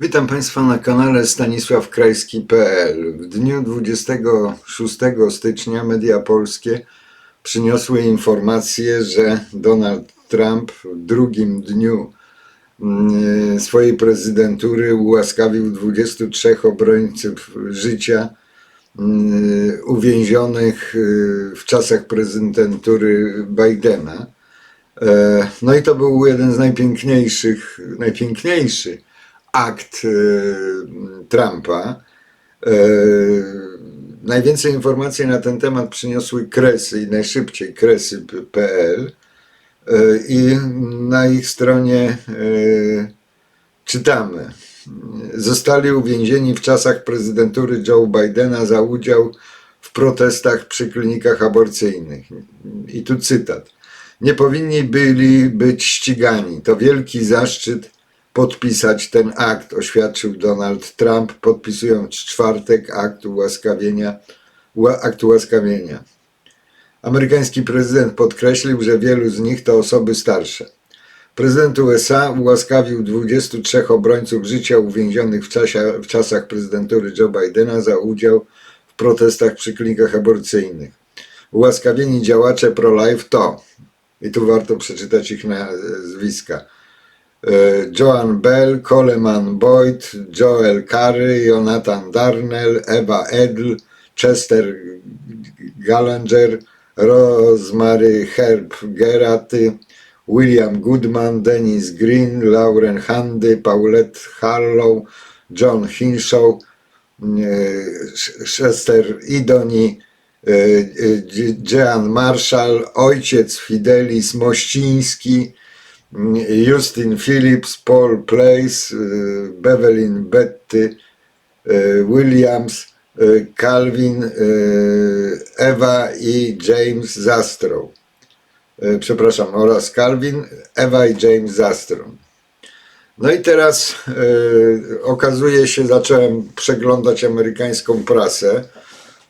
Witam Państwa na kanale stanisławkrajski.pl. W dniu 26 stycznia media polskie przyniosły informację, że Donald Trump w drugim dniu mm, swojej prezydentury ułaskawił 23 obrońców życia mm, uwięzionych y, w czasach prezydentury Bidena. E, No i to był jeden z najpiękniejszych, najpiękniejszy akt e, Trumpa. E, Najwięcej informacji na ten temat przyniosły Kresy i najszybciej kresy.pl E, i na ich stronie czytamy. Zostali uwięzieni w czasach prezydentury Joe Bidena za udział w protestach przy klinikach aborcyjnych. I tu cytat. Nie powinni byli być ścigani. To wielki zaszczyt podpisać ten akt, oświadczył Donald Trump, podpisując czwartek akt ułaskawienia, ła- akt ułaskawienia. Amerykański prezydent podkreślił, że wielu z nich to osoby starsze. Prezydent USA ułaskawił 23 obrońców życia uwięzionych w, czasie, w czasach prezydentury Joe Bidena za udział w protestach przy klinikach aborcyjnych. Ułaskawieni działacze pro-life to, i tu warto przeczytać ich nazwiska, Joan Bell, Coleman Boyd, Joel Curry, Jonathan Darnell, Eva Edl, Chester Gallagher, Rosemary Herb Geraty, William Goodman, Dennis Green, Lauren Handy, Paulette Harlow, John Hinshaw, e, Chester Idoni, e, e, Jean Marshall, ojciec Fidelis Mościński, Justin Phillips, Paul Place, e, Bevelin Betty, e, Williams, e, Calvin, Ewa i James Zastrow. Przepraszam, oraz Calvin, Ewa i James Zastrow. No i teraz okazuje się, zacząłem przeglądać amerykańską prasę,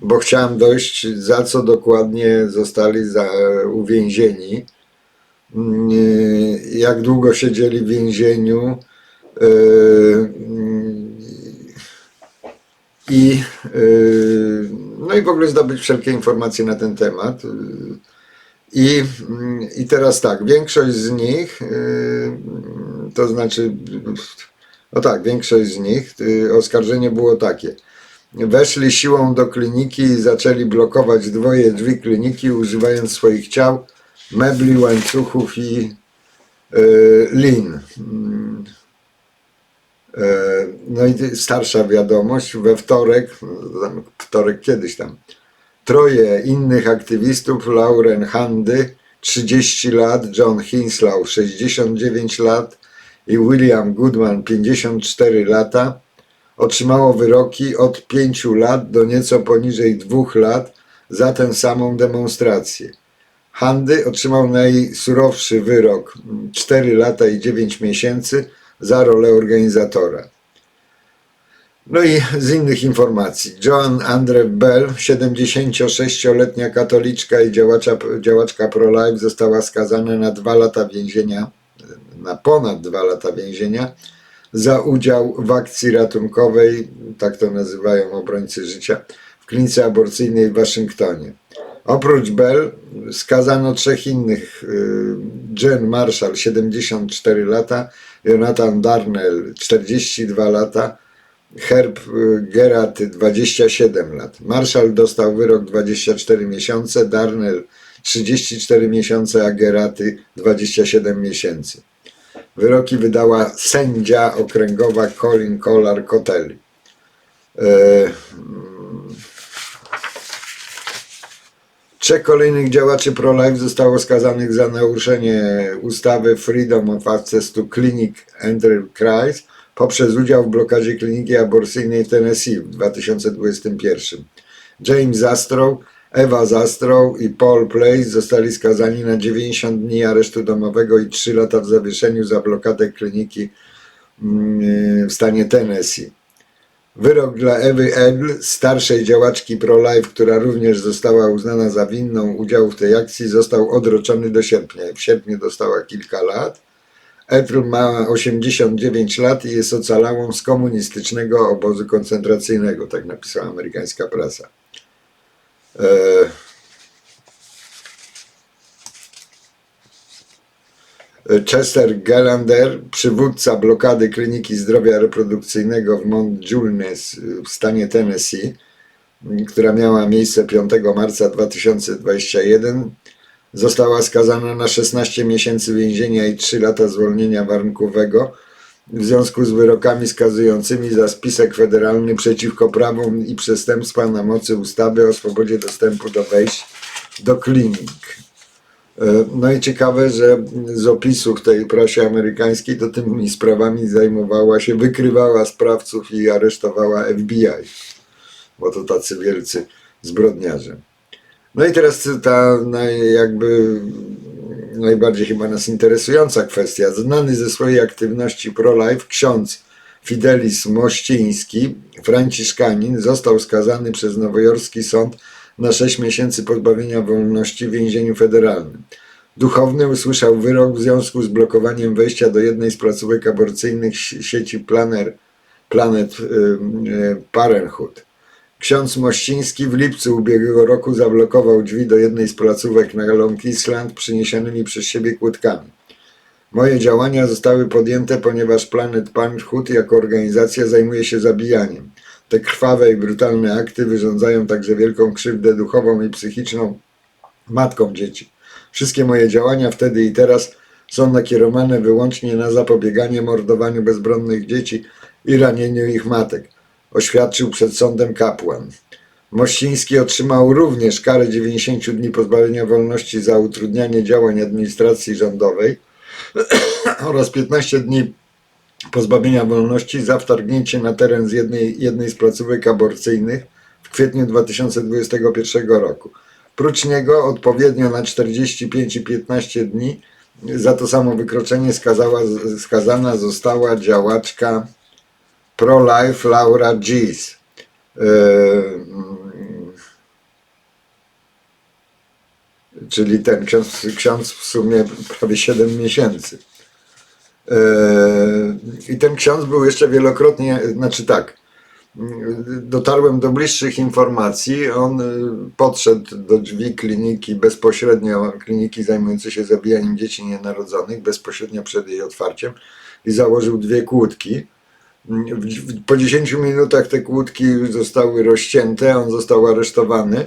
bo chciałem dojść, za co dokładnie zostali uwięzieni, jak długo siedzieli w więzieniu e, mm, i, e, no i w ogóle zdobyć wszelkie informacje na ten temat. I, mm, I teraz tak, większość z nich, y, to znaczy, no tak, większość z nich, y, oskarżenie było takie. Weszli siłą do kliniki i zaczęli blokować dwoje drzwi kliniki, używając swoich ciał, mebli, łańcuchów i y, lin. E, No i starsza wiadomość, we wtorek, wtorek kiedyś tam, Troje innych aktywistów, Lauren Handy, 30 lat, John Hinslow, 69 lat i William Goodman, 54 lata, otrzymało wyroki od 5 lat do nieco poniżej 2 lat za tę samą demonstrację. Handy otrzymał najsurowszy wyrok 4 lata i 9 miesięcy za rolę organizatora. No i z innych informacji. Joan Andre Bell, 76-letnia katoliczka i działacza, działaczka pro-life, została skazana na dwa lata więzienia, na ponad dwa lata więzienia, za udział w akcji ratunkowej, tak to nazywają obrońcy życia, w klinice aborcyjnej w Waszyngtonie. Oprócz Bell skazano trzech innych, y, Jen Marshall, 74 lata, Jonathan Darnell, 42 lata, Herb y, Geraty 27 lat. Marszał dostał wyrok 24 miesiące, Darnell 34 miesiące, a Geraty 27 miesięcy. Wyroki wydała sędzia okręgowa Colin Collar Cotelli. E, Trzech kolejnych działaczy pro-life zostało skazanych za naruszenie ustawy Freedom of Access to Clinic Enterprise poprzez udział w blokadzie kliniki aborcyjnej w Tennessee w 2021. James Zastrow, Ewa Zastrow i Paul Place zostali skazani na 90 dni aresztu domowego i 3 lata w zawieszeniu za blokadę kliniki mm, w stanie Tennessee. Wyrok dla Ewy Edl, starszej działaczki pro-life, która również została uznana za winną udziału w tej akcji, został odroczony do sierpnia. W sierpniu dostała kilka lat, Ethel ma 89 lat i jest ocalałą z komunistycznego obozu koncentracyjnego, tak napisała amerykańska prasa. E, Chester Gallagher, przywódca blokady Kliniki Zdrowia Reprodukcyjnego w Mount Julius w stanie Tennessee, która miała miejsce 5 marca 2021, została skazana na 16 miesięcy więzienia i 3 lata zwolnienia warunkowego w związku z wyrokami skazującymi za spisek federalny przeciwko prawom i przestępstwa na mocy ustawy o swobodzie dostępu do wejść do klinik. E, No i ciekawe, że z opisu w tej prasie amerykańskiej to tymi sprawami zajmowała się, wykrywała sprawców i aresztowała FBI, bo to tacy wielcy zbrodniarze. No i teraz ta naj, jakby najbardziej chyba nas interesująca kwestia. Znany ze swojej aktywności pro-life ksiądz Fidelis Mościński, franciszkanin, został skazany przez nowojorski sąd na 6 miesięcy pozbawienia wolności w więzieniu federalnym. Duchowny usłyszał wyrok w związku z blokowaniem wejścia do jednej z placówek aborcyjnych si- sieci Planet y, y, Parenthood. Ksiądz Mościński w lipcu ubiegłego roku zablokował drzwi do jednej z placówek na Long Island przyniesionymi przez siebie kłódkami. Moje działania zostały podjęte, ponieważ Planet Parenthood jako organizacja zajmuje się zabijaniem. Te krwawe i brutalne akty wyrządzają także wielką krzywdę duchową i psychiczną matkom dzieci. Wszystkie moje działania wtedy i teraz są nakierowane wyłącznie na zapobieganie mordowaniu bezbronnych dzieci i ranieniu ich matek, oświadczył przed sądem kapłan. Mościński otrzymał również karę 90 dni pozbawienia wolności za utrudnianie działań administracji rządowej oraz 15 dni pozbawienia wolności za wtargnięcie na teren z jednej, jednej z placówek aborcyjnych w kwietniu 2021 roku. Prócz niego odpowiednio na 45 i 15 dni za to samo wykroczenie skazała, skazana została działaczka pro-life Laura Gies. Yy, czyli ten ksiądz, ksiądz w sumie prawie 7 miesięcy. Yy, I ten ksiądz był jeszcze wielokrotnie, znaczy tak, dotarłem do bliższych informacji. On y, podszedł do drzwi kliniki bezpośrednio, kliniki zajmującej się zabijaniem dzieci nienarodzonych, bezpośrednio przed jej otwarciem i założył dwie kłódki. Po 10 minutach te kłódki zostały rozcięte, on został aresztowany.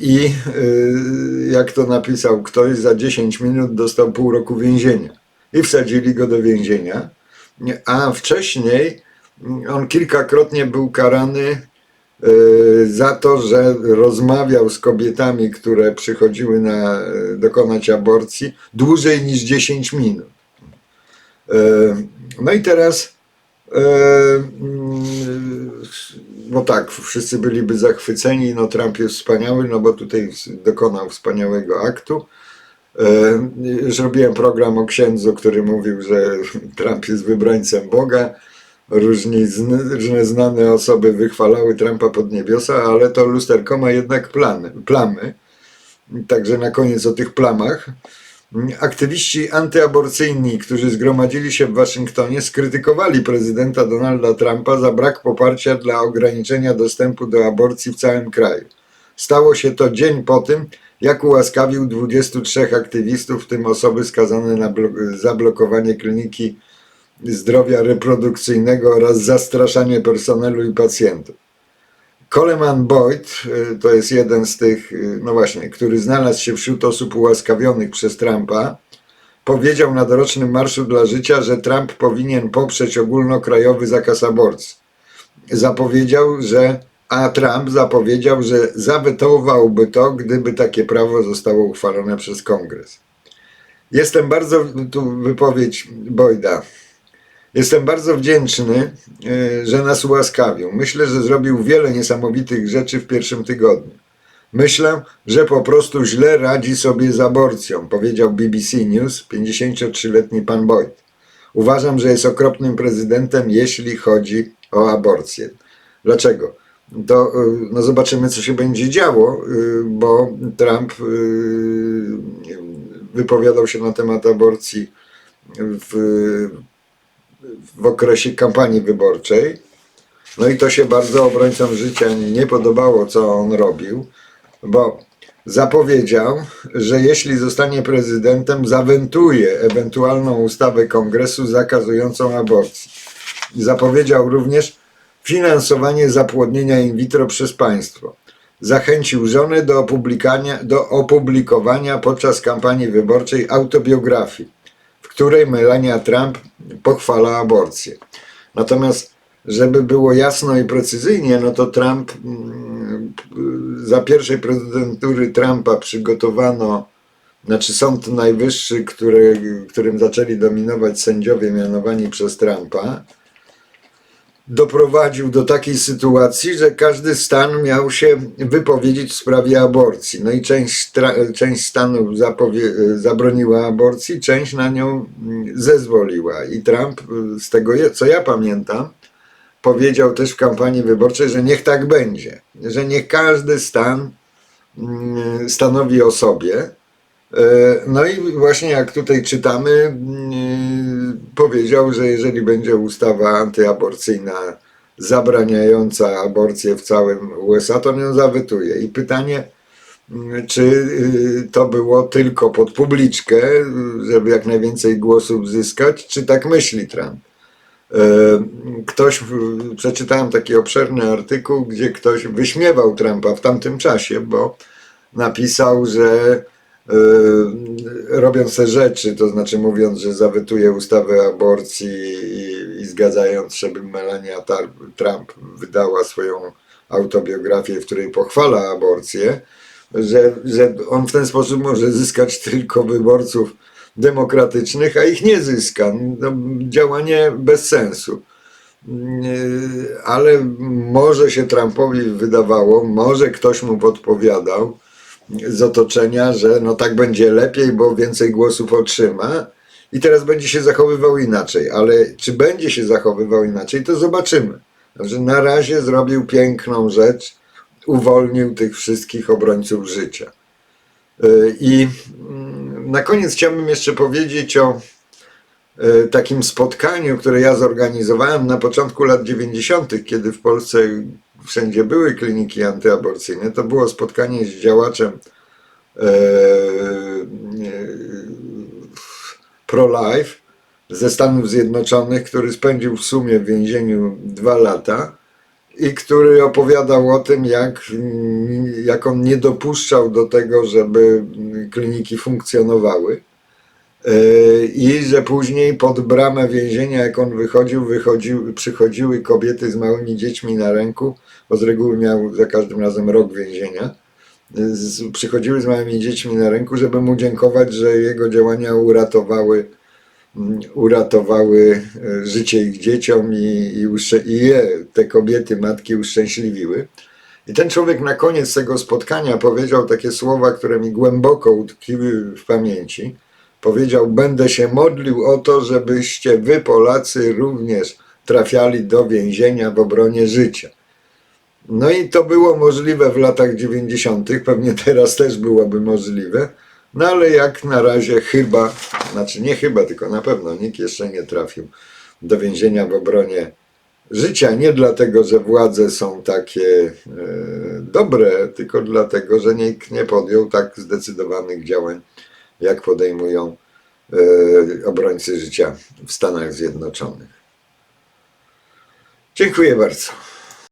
I y, jak to napisał ktoś, za 10 minut dostał pół roku więzienia. I wsadzili go do więzienia. A wcześniej on kilkakrotnie był karany y, za to, że rozmawiał z kobietami, które przychodziły na, y, dokonać aborcji dłużej niż 10 minut. Y, No i teraz, mm, no tak, wszyscy byliby zachwyceni, no Trump jest wspaniały, no bo tutaj dokonał wspaniałego aktu. E, Już robiłem program o księdzu, który mówił, że Trump jest wybrańcem Boga. Różni, różne znane osoby wychwalały Trumpa pod niebiosa, ale to lusterko ma jednak plany, plamy. Także na koniec o tych plamach. Aktywiści antyaborcyjni, którzy zgromadzili się w Waszyngtonie, skrytykowali prezydenta Donalda Trumpa za brak poparcia dla ograniczenia dostępu do aborcji w całym kraju. Stało się to dzień po tym, jak ułaskawił 23 aktywistów, w tym osoby skazane na blo- zablokowanie kliniki zdrowia reprodukcyjnego oraz zastraszanie personelu i pacjentów. Coleman Boyd y, to jest jeden z tych, y, no właśnie, który znalazł się wśród osób ułaskawionych przez Trumpa, powiedział na dorocznym Marszu dla Życia, że Trump powinien poprzeć ogólnokrajowy zakaz aborcji. Zapowiedział, że, a Trump zapowiedział, że zawetowałby to, gdyby takie prawo zostało uchwalone przez kongres. Jestem bardzo, tu wypowiedź Boyda, Jestem bardzo wdzięczny, e, że nas ułaskawił. Myślę, że zrobił wiele niesamowitych rzeczy w pierwszym tygodniu. Myślę, że po prostu źle radzi sobie z aborcją, powiedział BBC News 53-letni pan Boyd. Uważam, że jest okropnym prezydentem, jeśli chodzi o aborcję. Dlaczego? To y, no zobaczymy, co się będzie działo, y, bo Trump y, wypowiadał się na temat aborcji w, w okresie kampanii wyborczej. No i to się bardzo obrońcom życia nie podobało, co on robił, bo zapowiedział, że jeśli zostanie prezydentem, zawentuje ewentualną ustawę kongresu zakazującą aborcji. Zapowiedział również finansowanie zapłodnienia in vitro przez państwo. Zachęcił żonę do do opublikowania podczas kampanii wyborczej autobiografii, w której Melania Trump pochwala aborcję. Natomiast, żeby było jasno i precyzyjnie, no to Trump, mm, za pierwszej prezydentury Trumpa przygotowano, znaczy Sąd Najwyższy, który, którym zaczęli dominować sędziowie mianowani przez Trumpa, doprowadził do takiej sytuacji, że każdy stan miał się wypowiedzieć w sprawie aborcji. No i część, część stanów zabroniła aborcji, część na nią mm, zezwoliła. I Trump, z tego co ja pamiętam, powiedział też w kampanii wyborczej, że niech tak będzie, że niech każdy stan mm, stanowi o sobie. E, No i właśnie jak tutaj czytamy, mm, powiedział, że jeżeli będzie ustawa antyaborcyjna zabraniająca aborcję w całym USA, to ją zawetuje. I pytanie, czy y, to było tylko pod publiczkę, żeby jak najwięcej głosów zyskać, czy tak myśli Trump? E, Ktoś, przeczytałem taki obszerny artykuł, gdzie ktoś wyśmiewał Trumpa w tamtym czasie, bo napisał, że robiąc te rzeczy, to znaczy mówiąc, że zawetuje ustawę aborcji i, i zgadzając, żeby Melania Trump wydała swoją autobiografię, w której pochwala aborcję, że, że on w ten sposób może zyskać tylko wyborców demokratycznych, a ich nie zyska. No, działanie bez sensu. Yy, Ale może się Trumpowi wydawało, może ktoś mu podpowiadał z otoczenia, że no tak będzie lepiej, bo więcej głosów otrzyma i teraz będzie się zachowywał inaczej. Ale czy będzie się zachowywał inaczej, to zobaczymy. Znaczy, na razie zrobił piękną rzecz, uwolnił tych wszystkich obrońców życia. Yy, I mm, na koniec chciałbym jeszcze powiedzieć o takim spotkaniu, które ja zorganizowałem na początku lat 90., kiedy w Polsce wszędzie były kliniki antyaborcyjne. To było spotkanie z działaczem e, e, pro-life ze Stanów Zjednoczonych, który spędził w sumie w więzieniu dwa lata i który opowiadał o tym, jak, jak on nie dopuszczał do tego, żeby kliniki funkcjonowały. Yy, I że później pod bramę więzienia, jak on wychodził, wychodził, przychodziły kobiety z małymi dziećmi na ręku, bo z reguły miał za każdym razem rok więzienia. Yy, Z, przychodziły z małymi dziećmi na ręku, żeby mu dziękować, że jego działania uratowały, mm, uratowały e, życie ich dzieciom i, i, i je, te kobiety, matki uszczęśliwiły. I ten człowiek na koniec tego spotkania powiedział takie słowa, które mi głęboko utkwiły w pamięci. Powiedział: Będę się modlił o to, żebyście wy, Polacy, również trafiali do więzienia w obronie życia. No i to było możliwe w latach 90., pewnie teraz też byłoby możliwe, no ale jak na razie chyba, znaczy nie chyba, tylko na pewno nikt jeszcze nie trafił do więzienia w obronie życia. Nie dlatego, że władze są takie e, dobre, tylko dlatego, że nikt nie podjął tak zdecydowanych działań, jak podejmują e, obrońcy życia w Stanach Zjednoczonych. Dziękuję bardzo.